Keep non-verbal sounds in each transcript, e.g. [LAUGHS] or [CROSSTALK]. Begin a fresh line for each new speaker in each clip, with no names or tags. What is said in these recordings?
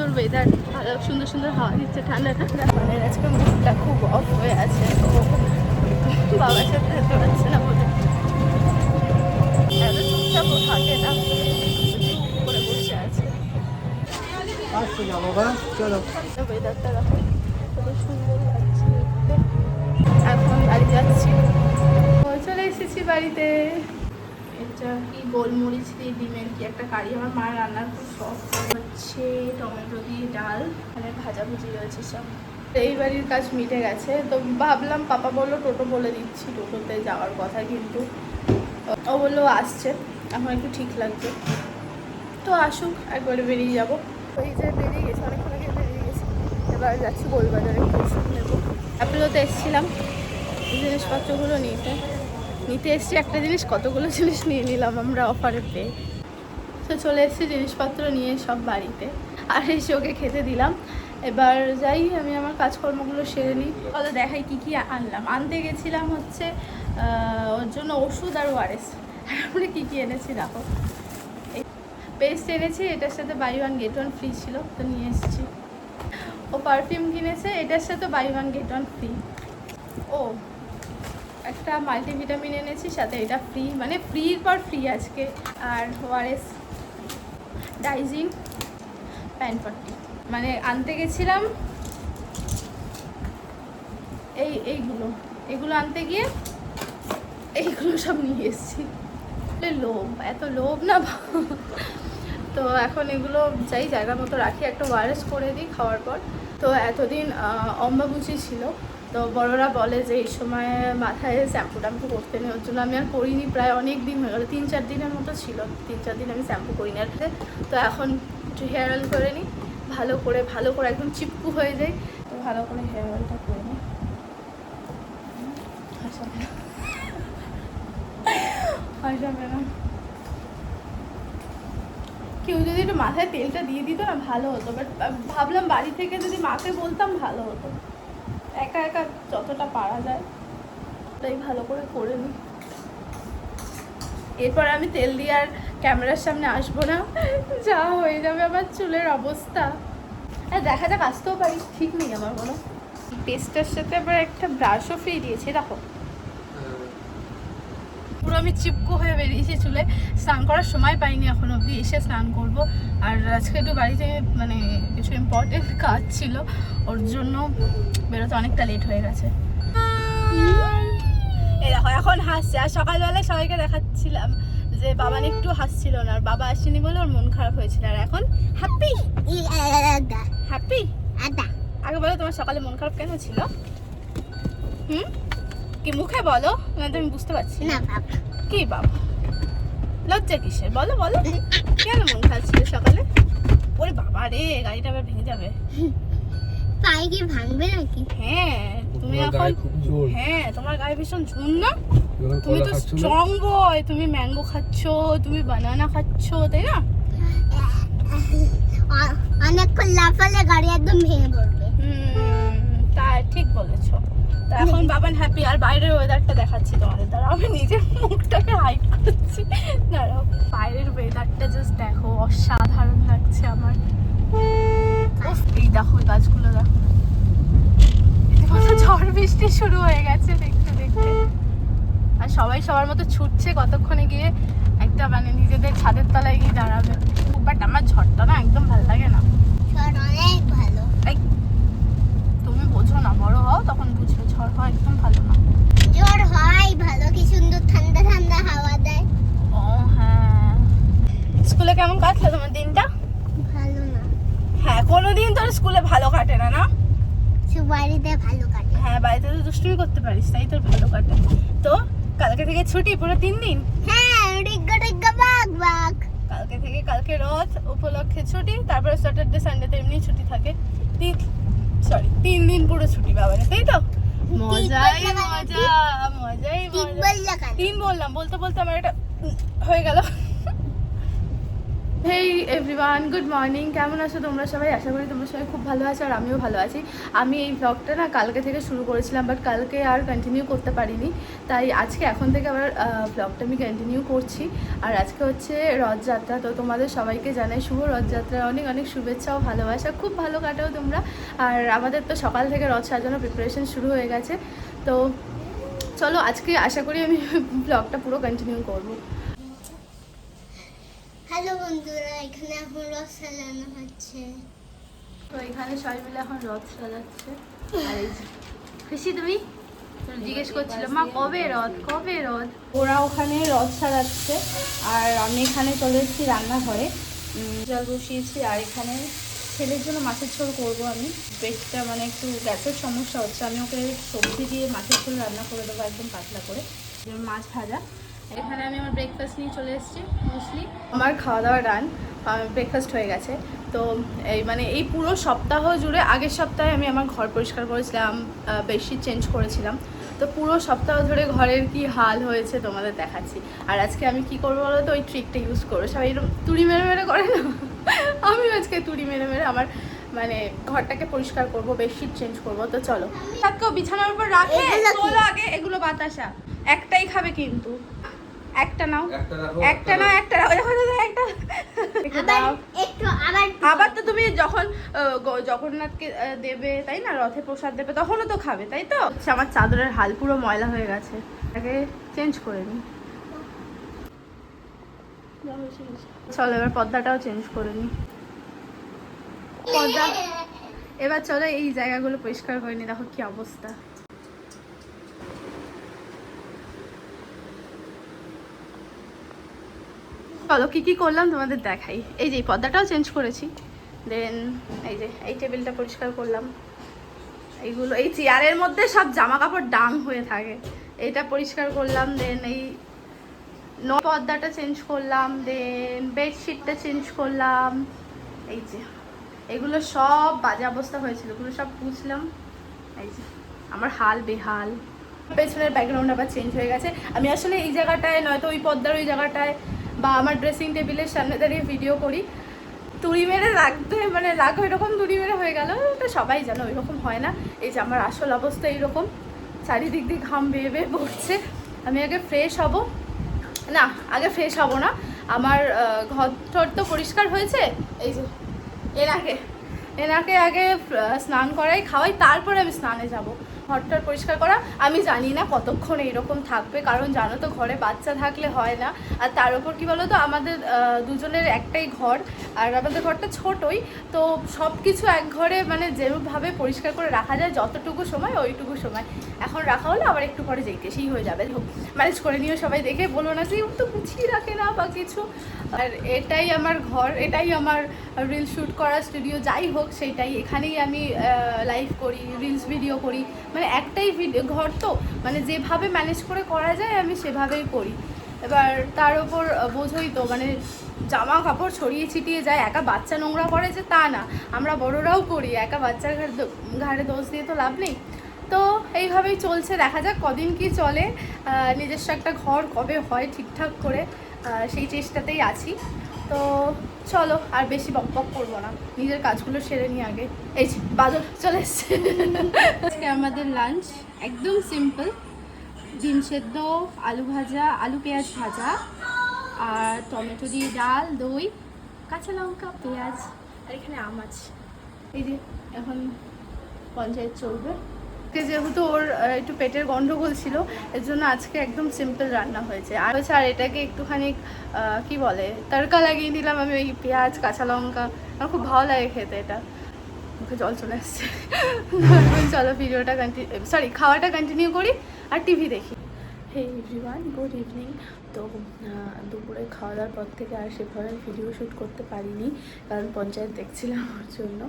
সুন্দর ওয়েদার ভালো সুন্দর সুন্দর হাওয়া দিচ্ছে ঠান্ডা ঠান্ডা। মানে আজকে খুব অফ হয়ে আছে তো বাবার সাথে যেতে পারছে না বলে। এত থাকে না করে বসে আছে। ওয়েদারটা দেখো কত সুন্দর লাগছে এখন বাড়ি যাচ্ছি। চলে এসেছি বাড়িতে। এটা কি গোলমরিচ দিয়ে ডিমের কি একটা কারি? আমার মা রান্নার খুব শখ। হচ্ছে টমেটো দিয়ে ডাল মানে ভাজাভুজি রয়েছে সব। এই বাড়ির কাজ মিটে গেছে। তো ভাবলাম পাপা বলল, টোটো বলে দিচ্ছি। টোটোতে যাওয়ার কথা কিন্তু। ও বলল, আসছে। এখন একটু ঠিক লাগছে। তো আসুক, একবারে বেরিয়ে যাব। ওই যে বেরিয়ে গেছে, অনেকক্ষণ আগে বেরিয়ে গেছে। এবার যাচ্ছি গোলবাজারে নেব। অ্যাপেলোতে এসেছিলাম। জিনিসপত্রগুলো নিতে। নিতে এসছি একটা জিনিস, কতগুলো জিনিস নিয়ে নিলাম আমরা অফারে পেয়ে। তো চলে এসেছি জিনিসপত্র নিয়ে সব বাড়িতে। আর এসে ওকে খেতে দিলাম। এবার যাই, আমি আমার কাজকর্মগুলো সেরে নিই। তাহলে দেখাই কী কী আনলাম। আনতে গেছিলাম হচ্ছে ওর জন্য ওষুধ আর ওয়ারেস। আমরা কী কী এনেছি দেখো। পেস্ট এনেছি, এটার সাথে buy one get one free ছিল, তো নিয়ে এসেছি। ও পারফিউম কিনেছে, এটার সাথে buy one get one free ও একটা মাল্টিভিটামিন এনেছি, সাথে এটা ফ্রি মানে ফ্রির পর ফ্রি আজকে। আর ওআরএস ডাইজিন প্যান পট্টি মানে আনতে গেছিলাম এই, এইগুলো। এগুলো আনতে গিয়ে এইগুলো সব নিয়ে এসেছি। লোভ, এত লোভ না তো এখন এগুলো যাই জায়গা মতো রাখি, একটা ওয়ারেস করে দিই খাওয়ার পর। তো এতদিন অম্বাবুচি ছিল। তো বড়রা বলে যে এই সময় মাথায় শ্যাম্পু ট্যাম্পু করতে নেই, ওর জন্য আমি আর করিনি, প্রায় অনেক দিন হয়ে গেলো, তিন চার দিনের মতো ছিল, তিন চার দিন আমি শ্যাম্পু করিনি আর। তো এখন একটু হেয়ার অয়েল করে নিই, ভালো করে ভালো করে একদম চিপকু হয়ে যায়। তো ভালো করে হেয়ার অয়েলটা করে নিই। না না কেউ যদি একটু মাথায় তেলটা দিয়ে দিত না, ভালো হতো। বাট ভাবলাম বাড়ি থেকে যদি মাকে বলতাম, ভালো হতো। একা একা যতটা পারা যায়, তাই ভালো করে করে নিই। এরপর আমি তেল দিয়ে আর ক্যামেরার সামনে আসব না, যা হয়ে যাবে আমার চুলের অবস্থা। আর দেখা যাক, আসতেও পারি, ঠিক নেই আমার কোনো পেস্টের সাথে আবার একটা ব্রাশও ফ্রি দিয়েছে, দেখো। পুরো আমি চিপকো হয়ে বেরিয়েছি চুলে। স্নান করার সময় পাইনি এখন অবধি এসে স্নান করব। আর আজকে একটু বাড়িতে মানে কিছু ইম্পর্টেন্ট কাজ ছিল ওর জন্য বেরোতে অনেকটা লেট হয়ে গেছে। এই দেখো এখন হাসছে। আর সকালবেলা সবাইকে দেখাচ্ছিলাম যে বাবা একটু হাসছিল না আর বাবা আসেনি বলে ওর মন খারাপ হয়েছিল। আর এখন হ্যাপি হ্যাপি আগে বলো তোমার সকালে মন খারাপ কেন ছিল? হুম? কি মুখে বলো? না তো আমি বুঝতে পারছি না। কি বাবা? লজ্জা কিসের? বলো বলো। কেন মন খারাপ ছিল সকালে? ওরে বাবা রে গাড়িটা আবার ভেঙে যাবে।
পায়ে কি ভাঙবে নাকি?
হ্যাঁ তুমি এখন
গায়ে খুব জোর
হ্যাঁ তোমার গায়ে ভীষণ ঝুন না? তুমি তো স্ট্রং বয় তুমি ম্যাঙ্গো খাচ্ছ তুমি বানানা খাচ্ছ তাই না?
অনেকক্ষণ লাফালে গাড়ি একদম ভেঙে পড়বে।
হুম তা ঠিক বলেছ। তো এখন [LAUGHS] বাবান হ্যাপি আর বাইরের ওয়েদারটা দেখাচ্ছি তোমাদের। দ্বারা আমি নিজের মুখটাকে হাইড করছি। দাঁড়াও বাইরের ওয়েদারটা জাস্ট দেখো অসাধারণ লাগছে আমার। এই দেখো এই গাছগুলো দেখো। ঝড় বৃষ্টি শুরু হয়ে গেছে দেখতে দেখতে। আর সবাই সবার মতো ছুটছে কতক্ষণে গিয়ে একটা মানে নিজেদের ছাদের তলায় গিয়ে দাঁড়াবে। বাট আমার ঝড়টা না একদম ভালো লাগে না
শহর অনেক ভালো
এই, তুমি বোঝো না বড় হও তখন বুঝবে ঝড় হওয়া একদম ভালো না
জ্বর হয় ভালো কি সুন্দর ঠান্ডা ঠান্ডা হাওয়া দেয়
ও হ্যাঁ স্কুলে কেমন কাটলো তোমার দিনটা
ভালো না
হ্যাঁ কোনোদিন তোর স্কুলে ভালো কাটে না না?
বাড়িতে ভালো কাটে।
হ্যাঁ বাড়িতে তো দুষ্টুমি করতে পারিস তাই তোর ভালো কাটে। তো কালকে থেকে ছুটি পুরো তিন দিন?
হ্যাঁ রিগ্গা টিগ্গা বাগ বাগ
কালকে থেকে কালকে রথ উপলক্ষে ছুটি তারপরে স্যাটারডে সানডেতে এমনি ছুটি থাকে। তিন সরি তিন দিন পুরো ছুটি বাবারে তাই তো? মজাই
বললে
মজা মজাই মজা। তিন বললাম বলতে বলতে আমার এটা হয়ে গেল। হেই এভরিওয়ান গুড মর্নিং কেমন আছো তোমরা সবাই? আশা করি তোমরা সবাই খুব ভালো আছো আর আমিও ভালো আছি। আমি এই ব্লগটা না কালকে থেকে শুরু করেছিলাম বাট কালকে আর কন্টিনিউ করতে পারিনি। তাই আজকে এখন থেকে আবার ব্লগটা আমি কন্টিনিউ করছি। আর আজকে হচ্ছে রথযাত্রা। তো তোমাদের সবাইকে জানাই শুভ রথযাত্রা। অনেক অনেক শুভেচ্ছা ও ভালোবাসা। খুব ভালো কাটাও তোমরা। আর আমাদের তো সকাল থেকে রথ সাজানোর প্রিপারেশন শুরু হয়ে গেছে। তো চলো আজকে আশা করি আমি [LAUGHS] ব্লগটা পুরো কন্টিনিউ করব।
হ্যালো বন্ধুরা এখানে এখন রস সাজানো হচ্ছে।
তো এখানে সবাই মিলে এখন রথ সাজাচ্ছে। আর এই খুশি তুমি? জিজ্ঞেস করছিল মা কবে রথ? কবে রথ? ওরা ওখানে রথ সাজাচ্ছে আর আমি এখানে চলে এসেছি রান্নাঘরে। জল বসিয়েছি আর এখানে ছেলের জন্য মাছের ঝোল করব আমি। পেটটা মানে একটু গ্যাসের সমস্যা হচ্ছে আমি ওকে সবজি দিয়ে মাছের ঝোল রান্না করে দেবো একদম পাতলা করে। মাছ ভাজা। এখানে আমি আমার ব্রেকফাস্ট নিয়ে চলে এসেছি মোস্টলি আমার খাওয়া দাওয়া ডান ব্রেকফাস্ট হয়ে গেছে। তো এই মানে এই পুরো সপ্তাহ জুড়ে আগের সপ্তাহে আমি আমার ঘর পরিষ্কার করেছিলাম বেডশিট চেঞ্জ করেছিলাম। তো পুরো সপ্তাহ ধরে ঘরের কি হাল হয়েছে তোমাদের দেখাচ্ছি। আর আজকে আমি কি করব বলো তো? ওই ট্রিকটা ইউজ করব সবাই এরকম তুড়ি মেরে মেরে করে না? আমি আজকে তুড়ি মেরে মেরে আমার মানে ঘরটাকে পরিষ্কার করব বেডশিট চেঞ্জ করব। তো চলো। কেউ বিছানার উপর রাখে? আগে এগুলো বাতাসা। একটাই খাবে কিন্তু। একটা নাও।
একটা রাখো,
একটা নাও একটা রাখো দেখো দেখো, একটা।
আবার
দাও।
একটু আবার
আবার তো তুমি যখন জগন্নাথকে দেবে তাই না? রথে প্রসাদ দেবে তখনও তো খাবে তাই তো? আমার চাদরের হাল পুরো ময়লা হয়ে গেছে। এটাকে চেঞ্জ করে নিই চলো এবার পর্দাটাও চেঞ্জ করে নিই পর্দা এবার চলো এই জায়গাগুলো পরিষ্কার করে নি। দেখো কি অবস্থা। চলো কি কি করলাম তোমাদের দেখাই। এই যে পর্দাটাও চেঞ্জ করেছি। দেন এই যে এই টেবিলটা পরিষ্কার করলাম। এইগুলো, এই চেয়ারের মধ্যে সব জামা কাপড় ডাং হয়ে থাকে। এটা পরিষ্কার করলাম দেন এই নো পর্দাটা চেঞ্জ করলাম দেন বেডশিটটা চেঞ্জ করলাম। এই যে, এগুলো সব বাজে অবস্থা হয়েছিল। এগুলো সব পুছলাম। এই যে, আমার হাল বেহাল। পেছনের ব্যাকগ্রাউন্ড আবার চেঞ্জ হয়ে গেছে। আমি আসলে এই জায়গাটায় নয়তো ওই পর্দার ওই জায়গাটায় বা আমার ড্রেসিং টেবিলের সামনে দাঁড়িয়ে ভিডিও করি। তুড়ি মেরে রাখতে মানে রাখো এরকম তুড়ি মেরে হয়ে গেল। এটা সবাই জানো ওইরকম হয় না। এই যে আমার আসল অবস্থা এইরকম। চারিদিক দিয়ে ঘাম বেয়ে বেয়ে পড়ছে। আমি আগে ফ্রেশ হব। না, আগে ফ্রেশ হব না। আমার ঘর টর তো পরিষ্কার হয়েছে। এই যে, এনাকে এনাকে আগে স্নান করাই, খাওয়াই, তারপরে আমি স্নানে যাব। ঘরটার পরিষ্কার করা। আমি জানি না কতক্ষণ এইরকম থাকবে, কারণ জানো তো ঘরে বাচ্চা থাকলে হয় না। আর তার উপর কি বলো তো আমাদের দুজনের একটাই ঘর, আর আমাদের ঘরটা ছোটই। তো সব কিছু এক ঘরে মানে যেভাবে পরিষ্কার করে রাখা যায়, যতটুকু সময় ওইটুকু সময়। এখন রাখা হলে আবার একটু পরে যেইতে সেই হয়ে যাবে। ম্যানেজ করে নিও সবাই দেখে। বলো না যে তো গুছিয়ে রাখে না বা কিছু। আর এটাই আমার ঘর, এটাই আমার রিল শ্যুট করা স্টুডিও যাই হোক সেইটাই এখানেই আমি লাইভ করি রিলস ভিডিও করি। মানে একটাই ভিডিও ঘর তো মানে যেভাবে ম্যানেজ করে করা যায় আমি সেভাবেই করি। এবার তার আহ, বোঝোই তো মানে জামা কাপড় ছড়িয়ে ছিটিয়ে যায় একা বাচ্চা নোংরা করে যে তা না। আমরা বড়রাও করি একা বাচ্চার ঘাড়ে ঘাড়ে দোষ দিয়ে তো লাভ নেই। তো এইভাবেই চলছে দেখা যাক কদিন কি চলে। নিজস্ব একটা ঘর কবে হয় ঠিকঠাক করে সেই চেষ্টাতেই আছি। তো চলো, আর বেশি বক বক করব না। নিজের কাজগুলো সেরে নিই আগে। এই বাদল চলে এসছে। আজকে আমাদের লাঞ্চ একদম সিম্পল ডিম সেদ্ধ, আলু ভাজা, আলু পেঁয়াজ ভাজা, আর টমেটো দিয়ে ডাল, দই, কাঁচা লঙ্কা, পেঁয়াজ, আর এখানে আম আছে। এই যে, এখন পঞ্চায়েত চলবে। আজকে যেহেতু ওর একটু পেটের গন্ডগোল ছিল, এর জন্য আজকে একদম সিম্পল রান্না হয়েছে। আর হচ্ছে, আর এটাকে একটুখানি কি বলে, তড়কা লাগিয়ে দিলাম আমি ওই পেঁয়াজ, কাঁচা লঙ্কা। আমার খুব ভালো লাগে খেতে এটা। মুখে জল চলে আসছে। [LAUGHS] চলো ভিডিওটা কন্টিনিউ সরি খাওয়াটা কন্টিনিউ করি, আর টিভি দেখি। হে এভরিওয়ান গুড ইভিনিং তো দুপুরে খাওয়া দাওয়ার পর থেকে আর সেভাবে ভিডিও শ্যুট করতে পারিনি, কারণ পঞ্চায়েত দেখছিলাম ওর জন্য।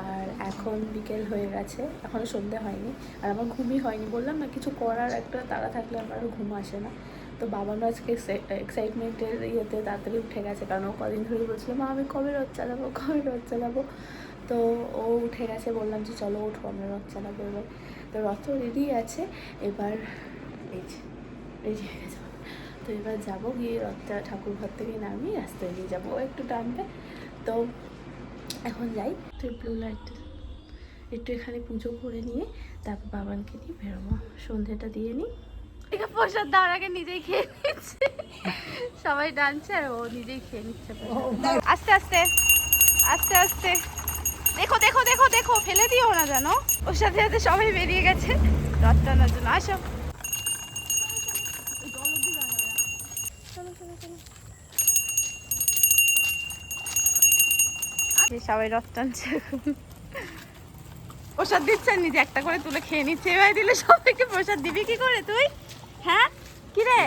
আর এখন বিকেল হয়ে গেছে এখনও সন্ধে হয়নি। আর আমার ঘুমই হয়নি, বললাম না, কিছু করার একটা তাড়া থাকলে আমার ঘুম আসে না। তো বাবারও আজকে এক্সাইটমেন্টের ইয়েতে তাড়াতাড়ি উঠে গেছে, কারণ ও কদিন ধরে বলছিল, মা, আমি কবে রথ চালাবো, কবে রথ চালাবো? তো ও উঠে গেছে, বললাম যে, চলো ওঠো আমরা রথ চালাবো এবার। তো রথ রেডি আছে, এবার এই রেডি হয়ে গেছে। তো এবার যাব গিয়ে রথটা ঠাকুর ঘর থেকে নামিয়ে রাস্তায় নিয়ে যাব। একটু টানবে। তো এখন যাই। তো ব্লু লাইট একটু এখানে পুজো করে নিয়ে তারপর বাবানকে নিয়ে বেরোবো। সন্ধেটা দিয়ে নিই। প্রসাদ আগে নিজেই খেয়ে সবাই ডানছে আর ও নিজেই খেয়ে নিচ্ছে। আস্তে আস্তে। আস্তে আস্তে। দেখো দেখো দেখো দেখো। ফেলে দিও না জানো ওর সাথে সাথে সবাই বেরিয়ে গেছে। রথ টানার জন্য। আসো চলো, চলো, চলো। এই সবাই রথ টানছে। প্রসাদ দিচ্ছে আর নিজে একটা করে তুলে খেয়ে নিচ্ছে। এবার দিলে সবাইকে প্রসাদ দিবি কি করে তুই? হ্যাঁ? কি রে?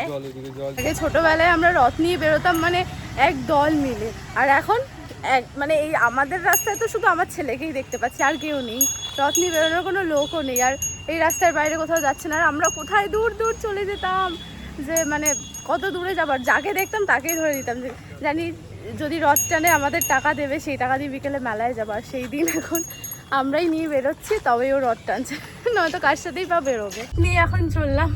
আগে ছোটবেলায় আমরা রথ নিয়ে বেরোতাম মানে এক দল মিলে। আর এখন এক মানে এই আমাদের রাস্তায় তো শুধু আমার ছেলেকেই দেখতে পাচ্ছি আর কেউ নেই। রথ নিয়ে বেরোনোর কোনো লোকও নেই। আর এই রাস্তার বাইরে কোথাও যাচ্ছে না। আর আমরা কোথায় দূর দূর চলে যেতাম যে মানে কত দূরে যাবার যাকে দেখতাম তাকেই ধরে দিতাম যে, জানি যদি রথ টানে আমাদের টাকা দেবে, সেই টাকা দিয়ে বিকেলে মেলায় যাবার সেই দিন এখন আমরাই নিয়ে বেরোচ্ছি, তবেই ও রথ টানছে। নয়তো কার সাথেই বা বেরোবে। নিয়ে এখন চললাম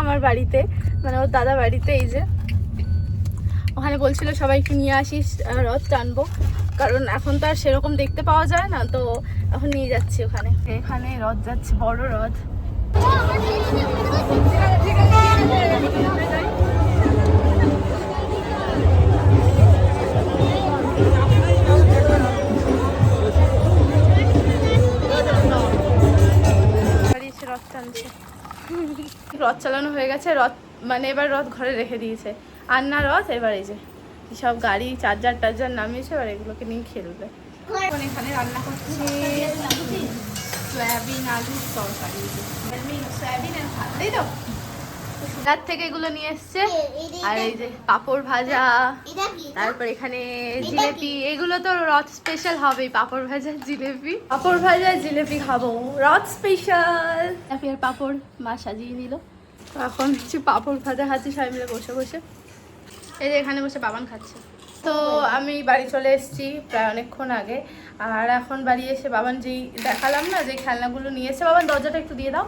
আমার বাড়িতে মানে ওর দাদা বাড়িতে এই যে। ওখানে বলছিল সবাইকে নিয়ে আসিস রথ টানবো। কারণ এখন তো আর সেরকম দেখতে পাওয়া যায় না, তো এখন নিয়ে যাচ্ছি ওখানে। এখানে রথ যাচ্ছে, বড় রথ। টানছে। রথ চালানো হয়ে গেছে, রথ মানে এবার রথ ঘরে রেখে দিয়েছে। আর না রথ, এবার এই যে সব গাড়ি, চার্জার টার্জার নামিয়েছে, এবার এগুলোকে নিয়ে খেলবে। এখন রান্না করছি সয়াবিন আলুর তরকারি। সয়াবিন আর ভাত, তাই তো? রাত থেকে এগুলো নিয়ে এসছে। আর এই যে পাপড় ভাজা তারপর এখানে জিলেপি এগুলো তো রথ স্পেশাল হবেই পাপড় ভাজা জিলেপি। পাপড় ভাজা জিলেপি খাব রথ স্পেশাল আর পাপড় মা সাজিয়ে নিল। তো এখন হচ্ছে পাপড় ভাজা খাচ্ছি সবাই মিলে বসে বসে। এই যে এখানে বসে বাবান খাচ্ছে। তো আমি বাড়ি চলে এসেছি প্রায় অনেকক্ষণ আগে। আর এখন বাড়ি এসে বাবান যেই দেখালাম না যে খেলনাগুলো নিয়ে এসে বাবান দরজাটা একটু দিয়ে দাও।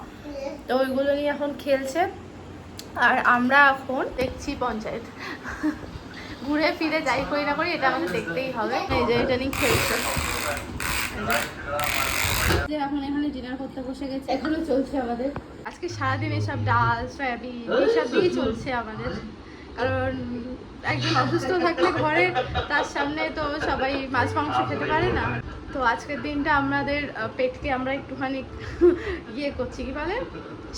তো ওইগুলো নিয়ে এখন খেলছে। আর আমরা এখন দেখছি পঞ্চায়েত। ঘুরে ফিরে যাই করি না করি এটা আমাদের দেখতেই হবে। এই যে এটা নিয়ে খেলছে। যে এখন এখানে ডিনার করতে বসে গেছে এখনও চলছে আমাদের। আজকে সারাদিন এসব ডাল সয়াবিন এইসব দিয়েই চলছে আমাদের। কারণ একজন অসুস্থ থাকলে ঘরে, তার সামনে তো সবাই মাছ, মাংস খেতে পারে না। তো আজকের দিনটা আমাদের পেটকে আমরা একটুখানি [LAUGHS] ইয়ে করছি, কি বলে?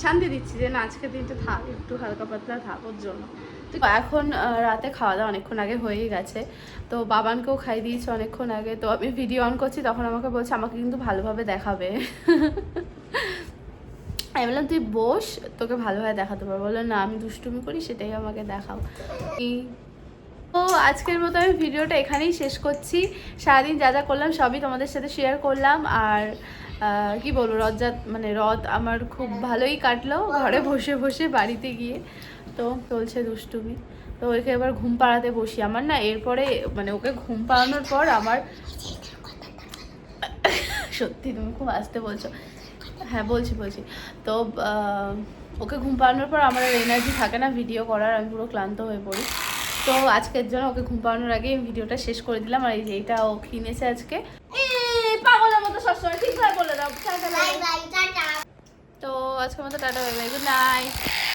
শান্তি দিচ্ছি যে না, আজকের দিনটা থাক, একটু হালকা পাতলা থাক ওর জন্য। তো এখন রাতে খাওয়া দাওয়া অনেকক্ষণ আগে হয়েই গেছে। তো বাবানকেও খাই দিয়েছে অনেকক্ষণ আগে। তো আমি ভিডিও অন করছি, তখন আমাকে বলছে, আমাকে কিন্তু ভালোভাবে দেখাবে। [LAUGHS] আমি বললাম, তুই বস, তোকে ভালোভাবে দেখাতে পারব। বলল, না, আমি দুষ্টুমি করি, সেটাই আমাকে দেখাও। তো আজকের মতো আমি ভিডিওটা এখানেই শেষ করছি। সারাদিন যা যা করলাম, সবই তোমাদের সাথে শেয়ার করলাম। আর কি বলব রথযাত মানে রথ আমার খুব ভালোই কাটলো ঘরে বসে বসে বাড়িতে গিয়ে। তো চলছে দুষ্টুমি। তো ওকে এবার ঘুম পাড়াতে বসি। আমার না, এরপরে মানে ওকে ঘুম পাড়ানোর পর আমার সত্যি তুমি খুব আসতে বলছো। হ্যাঁ বলছি বলছি। তো ওকে ঘুম পাড়ানোর পর আমার আর এনার্জি থাকে না ভিডিও করার আমি পুরো ক্লান্ত হয়ে পড়ি। তো আজকের জন্য ওকে ঘুম পাড়ানোর আগে ভিডিওটা শেষ করে দিলাম আর এই যে এটা ও কিনেছে আজকে। পাগলের মতো সবসময় ঠিকভাবে বলে দাও। তো আজকের মতো টাটা হয়ে বাই গুড নাইট